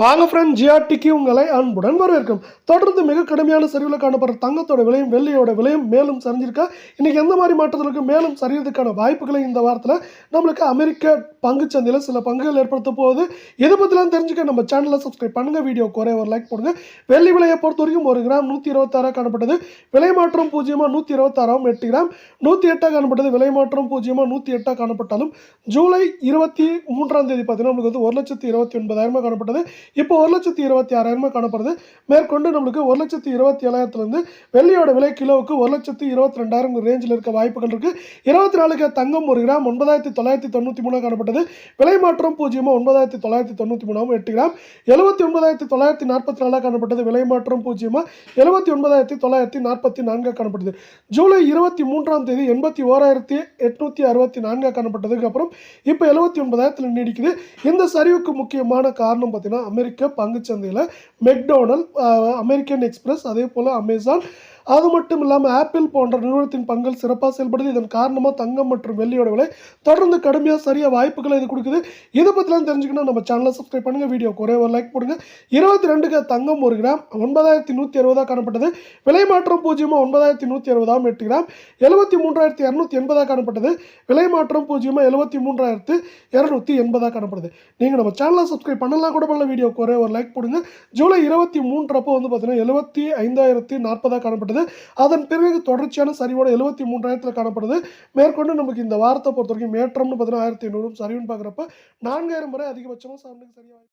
வாங்க ஃப்ரெண்ட் ஜிஆர்டிக்கு உங்களை அன்புடன் வரவேற்கும். தொடர்ந்து மிக கடுமையான சரிவில் காணப்படுற தங்கத்தோட விலையும் வெள்ளியோட விலையும் மேலும் சரிஞ்சிருக்கா? இன்னைக்கு எந்த மாதிரி மாற்றத்திற்கு மேலும் சரியறதுக்கான வாய்ப்புகளை இந்த வாரத்தில் நம்மளுக்கு அமெரிக்க பங்குச்சந்தையில் சில பங்குகள் ஏற்படுத்த போகுது. இதை பற்றிலாம் தெரிஞ்சுக்க நம்ம சேனலை சப்ஸ்கிரைப் பண்ணுங்கள் வீடியோ குறைய ஒரு லைக் போடுங்க. வெள்ளி விலையை பொறுத்த வரைக்கும் ஒரு கிராம் நூற்றி இருபத்தாறாக காணப்பட்டது. விலை மாற்றம் பூஜ்ஜியமாக நூற்றி இருபத்தாறாம் எட்டு கிராம். நூற்றி எட்டாக காணப்பட்டது. விலை மாற்றம் பூஜ்ஜியமாக நூற்றி எட்டாக காணப்பட்டாலும் ஜூலை இருபத்தி மூன்றாம் தேதி பார்த்தீங்கன்னா நம்மளுக்கு வந்து ஒரு லட்சத்தி இருபத்தி ஒன்பதாயிரமாக காணப்பட்டது. இப்போ ஒரு லட்சத்தி இருபத்தி ஆறாயிரமா காணப்படுது. மேற்கொண்டு நம்மளுக்கு ஒரு லட்சத்தி இருபத்தி ஏழாயிரத்துலேருந்து வெள்ளியோட விலை கிலோவுக்கு ஒரு லட்சத்தி இருபத்தி ரெண்டாயிரம் ரேஞ்சில் இருக்க வாய்ப்புகள் இருக்குது இருபத்தி நாலுக்கு தங்கம் ஒரு கிராம் ஒன்பதாயிரத்தி தொள்ளாயிரத்தி தொண்ணூற்றி மூணாக காணப்பட்டது. விலை மாற்றம் பூஜ்ஜியமாக ஒன்பதாயிரத்தி தொள்ளாயிரத்தி தொண்ணூற்றி மூணாவும் எட்டு கிராம். எழுபத்தி ஒன்பதாயிரத்தி தொள்ளாயிரத்தி நாற்பத்தி நாலாக காணப்பட்டது. விலை மாற்றம் பூஜ்ஜியமாக எழுபத்தி ஒன்பதாயிரத்தி தொள்ளாயிரத்தி நாற்பத்தி நான்காக காணப்பட்டது ஜூலை இருபத்தி மூன்றாம் தேதி எண்பத்தி ஓராயிரத்தி எட்நூற்றி அறுபத்தி நான்காக காணப்பட்டதுக்கு அப்புறம் இப்போ எழுபத்தி ஒன்பதாயிரத்தில் நீடிக்குது. இந்த சரிவுக்கு முக்கியமான காரணம் பார்த்தீங்கன்னா அமெரிக்க பங்குச்சந்தையில் மெக்டோனல் அமெரிக்கன் எக்ஸ்பிரஸ் அதே போல் அமேசான் அது மட்டும் இல்லாமல் ஆப்பிள் போன்ற நிறுவனத்தின் பங்கள் சிறப்பாக செயல்படுது. இதன் காரணமாக தங்கம் மற்றும் வெள்ளியோட விலை தொடர்ந்து கடுமையாக சரியாக வாய்ப்புகளை இது கொடுக்குது. இதை பற்றிலாம் தெரிஞ்சுக்கணும் நம்ம சேனலை சப்ஸ்கிரைப் பண்ணுங்கள் வீடியோ ஒரே ஒரு லைக் போடுங்க. இருபத்தி ரெண்டுக்கு தங்கம் ஒரு கிராம் ஒன்பதாயிரத்தி நூற்றி அறுபதாக காணப்பட்டது. விலை மாற்றம் பூஜ்ஜியமாக ஒன்பதாயிரத்தி நூற்றி அறுபதாம் எட்டு கிராம் எழுபத்தி மூன்றாயிரத்தி இரநூத்தி எண்பதாக காணப்பட்டது. விலை மாற்றம் பூஜ்ஜியமாக எழுபத்தி மூன்றாயிரத்து இரநூத்தி எண்பதாக காணப்படுது. நீங்கள் நம்ம சேனலை சப்ஸ்கிரைப் பண்ணலாம் கூட பண்ணல வீடியோ ஒரே ஒரு லைக் போடுங்க. ஜூலை இருபத்தி மூன்றப்போ வந்து பார்த்தீங்கன்னா எழுபத்தி ஐந்தாயிரத்தி நாற்பதாக காணப்பட்டது. அதன் பிறகு தொடர்ச்சியான சரிவோட எழுபத்தி மூன்றாயிரத்தில் காணப்படுது. மேற்கொண்டு நமக்கு இந்த வாரத்தை பொறுத்த வரைக்கும் மேற்றம்னு பார்த்தீங்கன்னா ஆயிரத்தி ஐநூறு சரிவுன்னு பார்க்குறப்ப நான்காயிரம் முறை அதிகபட்சமாக சார்ந்து சரியாக